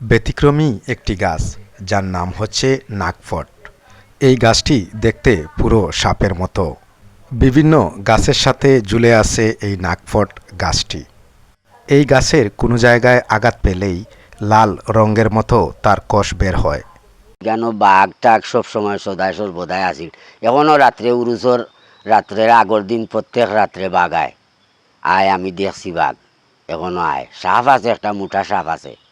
ব্যতিক্রমী একটি গাছ, যার নাম হচ্ছে নাগফট। এই গাছটি দেখতে পুরো সাপের মতো। বিভিন্ন গাছের সাথে ঝুলে আছে এই নাগফট গাছটি। এই গাছের কোনো জায়গায় আঘাত পেলেই লাল রঙের মতো তার কষ বের হয়। কেন বাঘ টাঘ সব সময় সদায় সর্বদায় আসিল। এখনও রাত্রে উরুচর রাত্রের আগর দিন প্রত্যেক রাত্রে বাঘ আয়। আয়, আমি দেখছি বাঘ। এখনও আয়। সাপ আছে, একটা মোটা সাপ আছে।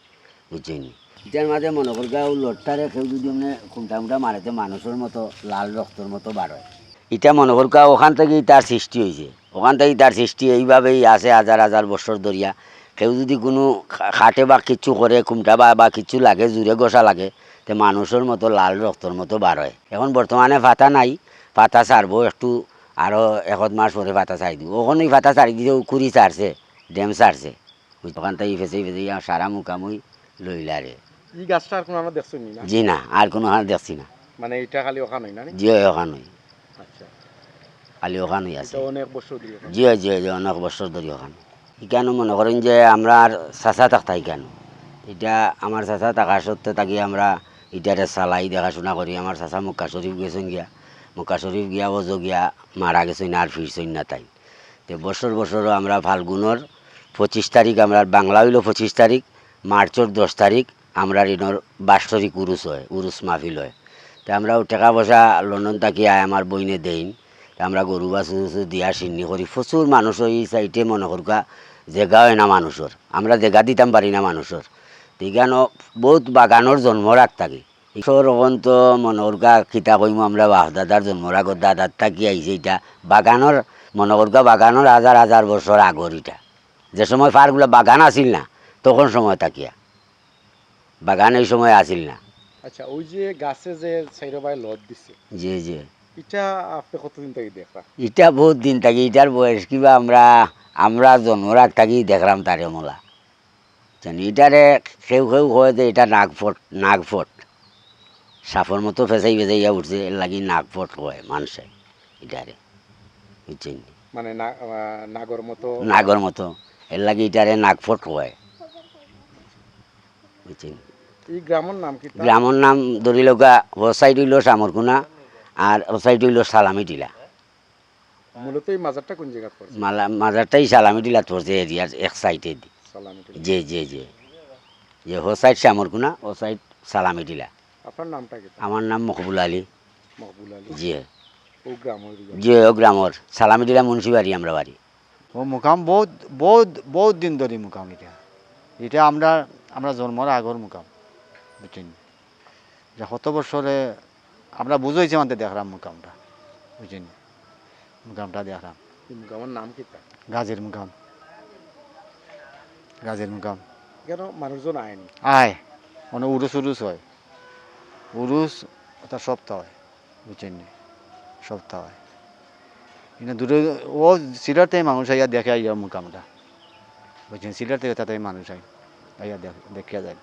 বুঝছেন এটার মাঝে মনে করি ও লড়টারে কেউ যদি মানে খুঁটা মুটা মারেতে মানুষের মতো, লাল রক্তর মতো হয় এটা মনে করি ওখান থেকেই তার সৃষ্টি হয়েছে। ওখান থেকেই তার সৃষ্টি এইভাবেই আছে হাজার হাজার বছর ধরিয়া। কেউ যদি কোনো খাটে বা কিচ্ছু করে কুমটা বা বা কিচ্ছু লাগে, জুড়ে গোসা লাগে, তে মানুষের মতো, লাল রক্তর মতো বার হয় এখন বর্তমানে পাতা নাই পাতা ছাড়বো একটু আরও এক মাস পরে পাতা ছাড়ি দিব। ওখানে পাতা ছাড়ি দিতে কুড়ি ছাড়ছে ড্যাম ওই ওখান থেকে ফেসে ফেসে সারা মুখামুই লইলা রে এই গাছটা আর কোনো আমরা দেখছি না জি না আর কোনো হাত দেখছি না। মানে এটা খালি ওখানে না নি? জি ওখানে আচ্ছা। খালি ওখানেই আছে। অনেক বছর ধরে ওখানে। জি জি জি অনেক বছর ধরে ওখানে। কেন মনে করেন যে আমরা আর চাচা থাকতাই কেন? এটা আমার চাচা থাকা সত্ত্বে থাকি আমরা ইটারে চালাই দেখাশোনা করি। আমার চাচা মক্কা শরীফ গেছেন গিয়া। মক্কা শরীফ গিয়া ওজো গিয়া মারা গেছেন আর ফিরছেন না তাই। তো বছর বছর আমরা ফাল্গুনের পঁচিশ তারিখ আমরা বাংলা হইল পঁচিশ তারিখ। মার্চের দশ তারিখ আমরা ঋণর বাৎসরিক উরুস হয় উরুস মাহফিল হয়। তো আমরা টাকা পয়সা লন্ডন থাকি আয় আমার বইনে দেইন। তা আমরা গরু বাছু দিয়া সিন্নি করি প্রচুর মানুষ এই সাইডে মনে করকা জেগা হয় না মানুষের আমরা জেগা দিতাম পারি না মানুষের দিগানো বহুত বাগানোর জন্ম রাখ থাকি। ঈশ্বর অবন্ত মনে করকা কিতা কইমু আমরা বাপ দাদার জন্ম রাগত দাদার থাকি আইছে এটা বাগানোর মনে করকা বাগানোর হাজার হাজার বছর আগর এটা যে সময় ফারগুলো বাগান আসিল না তখন সময় তাকিয়া বাগান এই সময় আসিল না। আচ্ছা ওই যে গাছে যে দিছে। জি জি। এটা আপনি কতদিন থেকে দেখা? এটা বহুত দিন থাকি এটার বয়স কিবা আমরা আমরা জন্মরাগ থাকি দেখলাম তারে মোলা। জানি এটারে কেউ কেউ কয় যে এটা নাগফট নাগফট সাপর মতো ফেসাই ফেসাইয়া উঠছে এর লাগি নাগফট কয় মানুষে এটারে বুঝছেন মানে নাগর মতো। নাগর মতো এর লাগি এটারে নাগফট কয় বুঝছেন? গ্রামের নাম কি তা? গ্রামের নাম ধরি লগা ও সাইড হইল সামরকুনা আর ও সাইড হইল সালামি টিলা মূলত এই মাজারটা কোন জায়গা পড়ছে? মালা মাজারটাই সালামি টিলা পড়ছে এরিয়ার এক সাইডে। জি জি জি। যে ও সাইড শ্যামরকুনা ও সাইড সালামি টিলা আপনার নামটা কি আমার নাম মকবুল আলী। মকবুল আলী। জি। ও গ্রামের জি ও গ্রামর। সালামি টিলা মুন্সিবাড়ি আমরা বাড়ি। ও মুকাম বহুত বহুত বহুত দিন ধরে মুকাম এটা। এটা আমরা আমরা জন্মর আগর মুকাম বুঝছেন? যে কত বছরে আমরা বুঝাইছি আমাদের দেখলাম মুকামটা বুঝছেন? মুকামটা দেখলাম গ্রামের নাম কি? গাজের মুকাম। গাজের মুকাম। কেন মানুষজন আয়নি? আয় মানে উরুস উরুস হয়। উরুস ওটা সপ্তাহ হয় বুঝছেন? সপ্তাহ হয়। কিন্তু দূরে ও থেকে মানুষ আইয়া দেখে আইয়া মুকামটা। বুঝছেন? সিলেট থেকে তাতে মানুষ হয়। দেখিয়া যায়